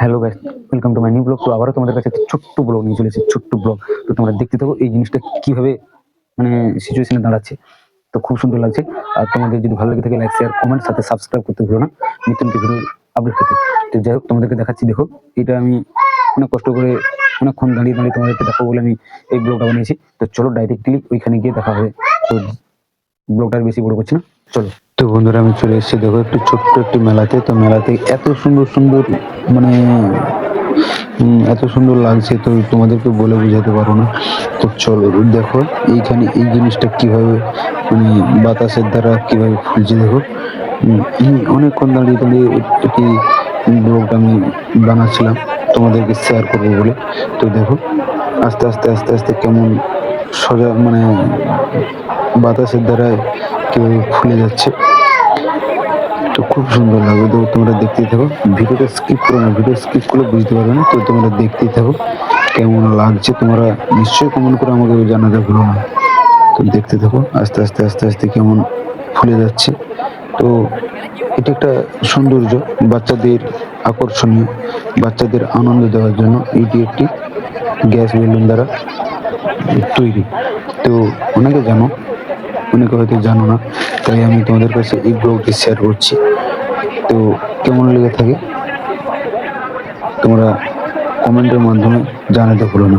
Hello guys welcome to my new blog তো আবারও তোমাদের কাছে একটা ছোট্ট ব্লগ নিয়ে চলেছি ছোট্ট ব্লগ তো তোমরা দেখতে থাকো এই জিনিসটা কীভাবে মানে সিচুয়েশনে দাঁড়াচ্ছে। তো খুব সুন্দর লাগছে। আর তোমাদের যদি ভালো লেগে থাকে লাইক শেয়ার কমেন্ট সাথে সাবস্ক্রাইব করতে ভুলো না। নিত্য নতুন ভিডিও আপডেট পেতে। তো যাই হোক, তোমাদেরকে দেখাচ্ছি, দেখো, এটা আমি অনেক কষ্ট করে অনেকক্ষণ দাঁড়িয়ে দাঁড়িয়ে তোমাদেরকে দেখাবো বলে আমি এই ব্লগটা বানিয়েছি। তো চলো ডাইরেক্টলি ওইখানে গিয়ে দেখা হবে। তো ব্লগটা আর বেশি বড় করছি না। চলো। তো বন্ধুরা, আমি চলে এসেছি। দেখো, একটু ছোট্ট একটি মেলাতে। তো মেলাতে এত সুন্দর সুন্দর মানে এত সুন্দর লাগছে তো তোমাদেরকে বলে বোঝাতে পারো না। তো চলো, দেখো, এইখানে এই জিনিসটা কীভাবে মানে বাতাসের দ্বারা কীভাবে ফুলছে, দেখো। অনেকক্ষণ দাঁড়িয়ে দাঁড়িয়ে একটি ব্লগটা আমি বানাচ্ছিলাম। তোমাদেরকে শেয়ার করব বলে। তো দেখো, আস্তে আস্তে আস্তে আস্তে কেমন সোজা মানে বাতাসের দ্বারা কীভাবে ফুলে যাচ্ছে। তো খুব সুন্দর লাগবে তো তোমরা দেখতেই থাকো। ভিডিওটা স্কিপ করো না, ভিডিও স্কিপ করলে বুঝতে পারবে না। তো তোমরা দেখতেই থাকো কেমন লাগছে তোমরা। নিশ্চয়ই কমেন্ট করে আমাকে জানাতে ভুলো না। তো দেখতে থাকো, আস্তে আস্তে আস্তে আস্তে কেমন ফুলে যাচ্ছে। তো এটা একটা সৌন্দর্য, বাচ্চাদের আকর্ষণীয়, বাচ্চাদের আনন্দ দেওয়ার জন্য এটি একটি গ্যাস বেলুন দ্বারা তৈরি। তো অনেকে জানো অনেকে হয়তো জানো না, তাই আমি তোমাদের কাছে এই ব্লগটি শেয়ার করছি। তো কেমন লেগে থাকে, তোমরা কমেন্টের মাধ্যমে জানাতে ভুলো না।